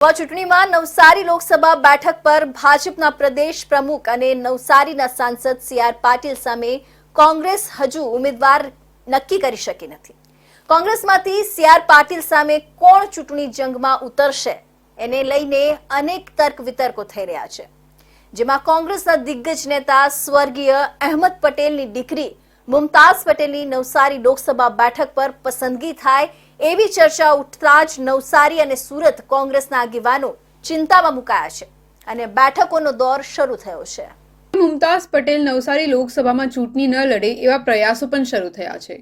ચૂંટણીમાં નવસારી લોકસભા બેઠક પર ભાજપના પ્રદેશ પ્રમુખ અને નવસારીના સાંસદ સી આર પાટીલ સામે કોંગ્રેસ હજુ ઉમેદવાર નક્કી કરી શકી નથી. કોંગ્રેસમાંથી સી આર પાટીલ સામે કોણ ચૂંટણી જંગમાં ઉતરશે એને લઈને અનેક તર્ક વિતર્કો થઈ રહ્યા છે. જેમાં કોંગ્રેસના દિગ્ગજ નેતા સ્વર્ગીય અહેમદ પટેલની દીકરી મુમતાઝ પટેલની નવસારી લોકસભા બેઠક પર પસંદગી થાય એવી ચર્ચા ઉઠતા જ નવસારી અને સુરત કોંગ્રેસના આગેવાનો ચિંતામાં મુકાયા છે અને બેઠકોનો દોર શરૂ થયો છે. મુમતાઝ પટેલ નવસારી લોકસભામાં ચૂંટણી ન લડે એવા પ્રયાસો પણ શરૂ થયા છે.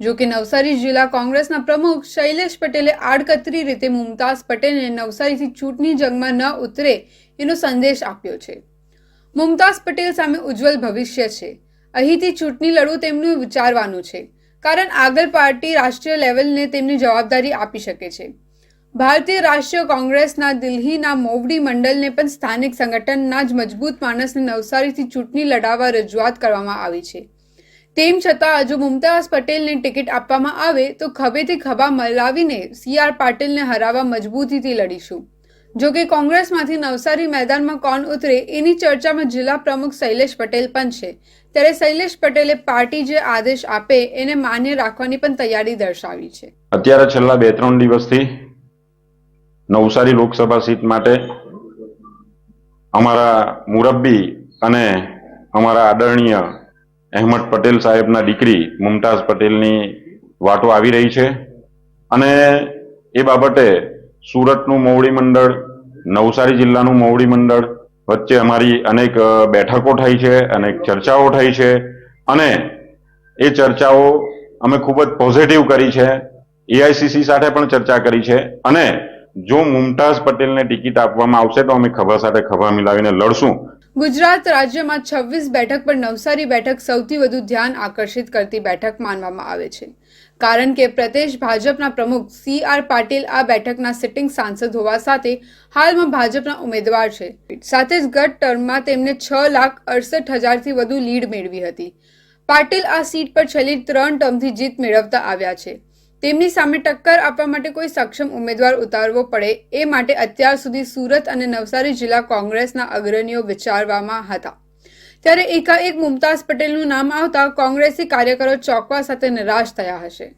જો કે નવસારી જિલ્લા કોંગ્રેસના પ્રમુખ શૈલેષ પટેલે આડકતરી રીતે મુમતાઝ પટેલને નવસારીથી ચૂંટણી જંગમાં ન ઉતરે એનો સંદેશ આપ્યો છે. મુમતાઝ પટેલ સામે ઉજ્જવલ ભવિષ્ય છે. અહીંથી ચૂંટણી લડવું તેમનું વિચારવાનું છે. કારણ આગળ પાર્ટી રાષ્ટ્રીય લેવલને તેમની જવાબદારી આપી શકે છે. ભારતીય રાષ્ટ્રીય કોંગ્રેસના દિલ્હીના મોવડી મંડળને પણ સ્થાનિક સંગઠનના જ મજબૂત માણસને નવસારીથી ચૂંટણી લડાવવા રજૂઆત કરવામાં આવી છે. તેમ છતાં જો મુમતાઝ પટેલને ટિકિટ આપવામાં આવે તો ખભેથી ખભા મલાવીને સી આર પાટીલને હરાવવા મજબૂતીથી લડીશું. જો કે કોંગ્રેસમાંથી નવસારી મેદાનમાં કોણ ઉતરે એની ચર્ચામાં જિલ્લા પ્રમુખ શૈલેષ પટેલ પણ છે. ત્યારે શૈલેષ પટેલે પાર્ટી જે આદેશ આપે એને માન્ય રાખવાની પણ તૈયારી દર્શાવી છે. અત્યારે છેલ્લા બે ત્રણ દિવસથી નવસારી લોકસભા સીટ માટે અમારા મુરબ્બી અને અમારા આદરણીય અહેમદ પટેલ સાહેબના દીકરી મુમતાઝ પટેલની વાતો આવી રહી છે. અને એ બાબતે સુરતનું મોવડી મંડળ, નવસારી જિલ્લાનું મોવડી મંડળ, વચ્ચે અમારી અનેક બેઠકો થઈ છે, અનેક ચર્ચાઓ થઈ છે અને એ ચર્ચાઓ અમે ખૂબ જ પોઝિટિવ કરી છે. એઆઈસીસી સાથે પણ ચર્ચા કરી છે અને જો મુમતાઝ પટેલને ટિકિટ આપવામાં આવશે તો અમે ખભા સાથે ખભા મિલાવીને લડશું. ગુજરાત રાજ્યમાં છવ્વીસ બેઠક પર નવસારી બેઠક સૌથી વધુ ધ્યાન આકર્ષિત કરતી બેઠક માનવામાં આવે છે. કારણ કે પ્રદેશ ભાજપના પ્રમુખ સી આર પાટીલ આ બેઠકના સિટિંગ સાંસદ હોવા સાથે હાલમાં ભાજપના ઉમેદવાર છે. સાથે જ ગત ટર્મમાં તેમને છ લાખ અડસઠ હજારથી વધુ લીડ મેળવી હતી. પાટીલ આ સીટ પર છેલ્લી ત્રણ ટર્મથી જીત મેળવતા આવ્યા છે. તેમની સામે ટક્કર આપવા માટે કોઈ સક્ષમ ઉમેદવાર ઉતારવો પડે એ માટે અત્યાર સુધી સુરત અને નવસારી જિલ્લા કોંગ્રેસના અગ્રણીઓ વિચારવામાં હતા. ત્યારે એકાએક મુમતાઝ પટેલનું નામ આવતા કોંગ્રેસી કાર્યકરો ચોંકવા સાથે નિરાશ થયા હશે.